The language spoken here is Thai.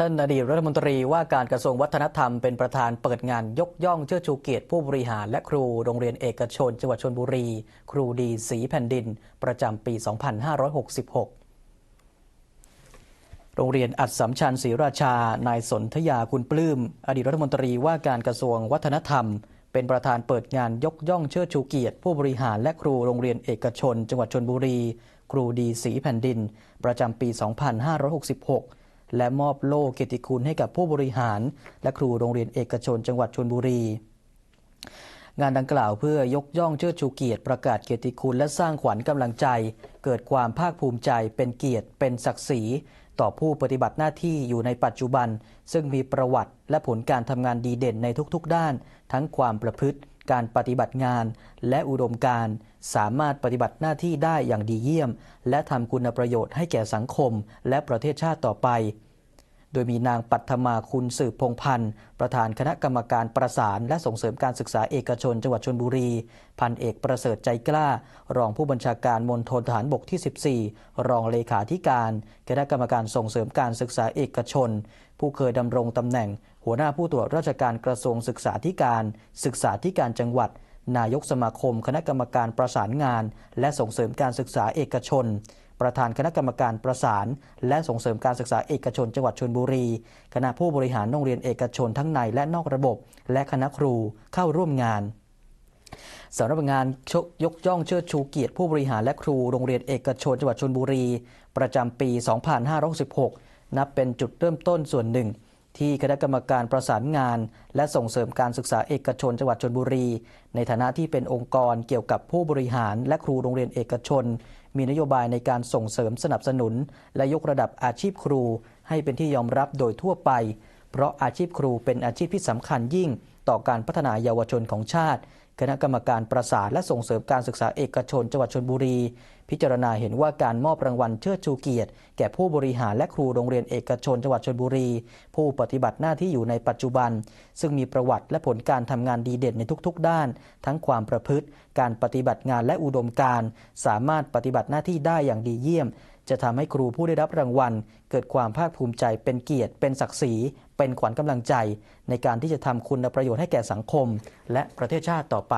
ท่านอดีตรัฐมนตรีว่าการกระทรวงวัฒนธรรมเป็นประธานเปิดงานยกย่องเชิดชูเกียรติผู้บริหารและครูโรงเรียนเอกชนจังหวัดชลบุรี ครูดีสีแผ่นดิน ประจำปี 2566โรงเรียนอัดสัมชัญศรีราชา นายสนธยาคุณปลื้ม อดีตรัฐมนตรีว่าการกระทรวงวัฒนธรรม เป็นประธานเปิดงานยกย่องเชิดชูเกียรติ ผู้บริหารและครูโรงเรียนเอกชน จังหวัดชลบุรี ครูดีสีแผ่นดิน ประจำปี 2566 และมอบโล่เกียรติคุณให้กับผู้บริหาร และครูโรงเรียนเอกชนจังหวัดชลบุรี งานดังกล่าวเพื่อยกย่องเชิดชูเกียรติประกาศเกียรติคุณและสร้างขวัญกำลังใจ เกิดความภาคภูมิใจเป็นเกียรติเป็นศักดิ์ศรีต่อผู้ปฏิบัติหน้าที่อยู่ในปัจจุบัน ซึ่งมีประวัติและผลการทำงานดีเด่นในทุกๆ ด้าน ทั้งความประพฤติ การปฏิบัติงาน และอุดมการสามารถปฏิบัติหน้าที่ได้อย่างดีเยี่ยม และทำคุณประโยชน์ให้แก่สังคม และประเทศชาติต่อไป ดยมีนางปัทมาคุณสืบพงพันธ์ประธานคณะกรรมการประสาน และส่งเสริมการศึกษาเอกชนจังหวัดชลบุรี พันเอกประเสริฐใจกล้า รองผู้บัญชาการมณฑลทหารบกที่ 14 รองเลขาธิการ คณะกรรมการส่งเสริมการศึกษาเอกชน ผู้เคยดำรงตำแหน่ง หัวหน้าผู้ตรวจราชการกระทรวงศึกษาธิการ ศึกษาธิการจังหวัดนายกสมาคม คณะกรรมการประสานงาน และส่งเสริมการศึกษาเอกชน ประธานคณะกรรมการประสาน และส่งเสริมการศึกษาเอกชนจังหวัดชลบุรี คณะผู้บริหารโรงเรียนเอกชนทั้งในและนอกระบบ และคณะครูเข้าร่วมงานสำนักงานชกยกย่องเชิดชูเกียรติผู้บริหารและครูโรงเรียนเอกชนจังหวัดชลบุรี ประจำปี 2566 นับเป็นจุดเริ่มต้นส่วนหนึ่ง ที่คณะกรรมการประสานงาน และส่งเสริมการศึกษาเอกชนจังหวัดชนบุรี ในฐานะที่เป็นองค์กรเกี่ยวกับผู้บริหารและครูโรงเรียนเอกชน มีนโยบายในการส่งเสริมสนับสนุน และยกระดับอาชีพครู ให้เป็นที่ยอมรับโดยทั่วไป เพราะอาชีพครูเป็นอาชีพที่สำคัญยิ่ง ต่อการพัฒนาเยาวชนของชาติ คณะกรรมการประสานและส่งเสริมการศึกษาเอกชนจังหวัดชลบุรี พิจารณาเห็นว่าการมอบรางวัลเชิดชูเกียรติ แก่ผู้บริหารและครูโรงเรียนเอกชนจังหวัดชลบุรี ผู้ปฏิบัติหน้าที่อยู่ในปัจจุบัน ซึ่งมีประวัติและผลการทำงานดีเด่นในทุกๆ ด้าน ทั้งความประพฤติ การปฏิบัติงานและอุดมการสามารถปฏิบัติหน้าที่ได้อย่างดีเยี่ยม จะทำให้ครูผู้ได้รับรางวัล เกิดความภาคภูมิใจเป็นเกียรติ เป็นศักดิ์ศรี เป็นขวัญกำลังใจ ในการที่จะทำคุณประโยชน์ให้แก่สังคม และประเทศชาติต่อไป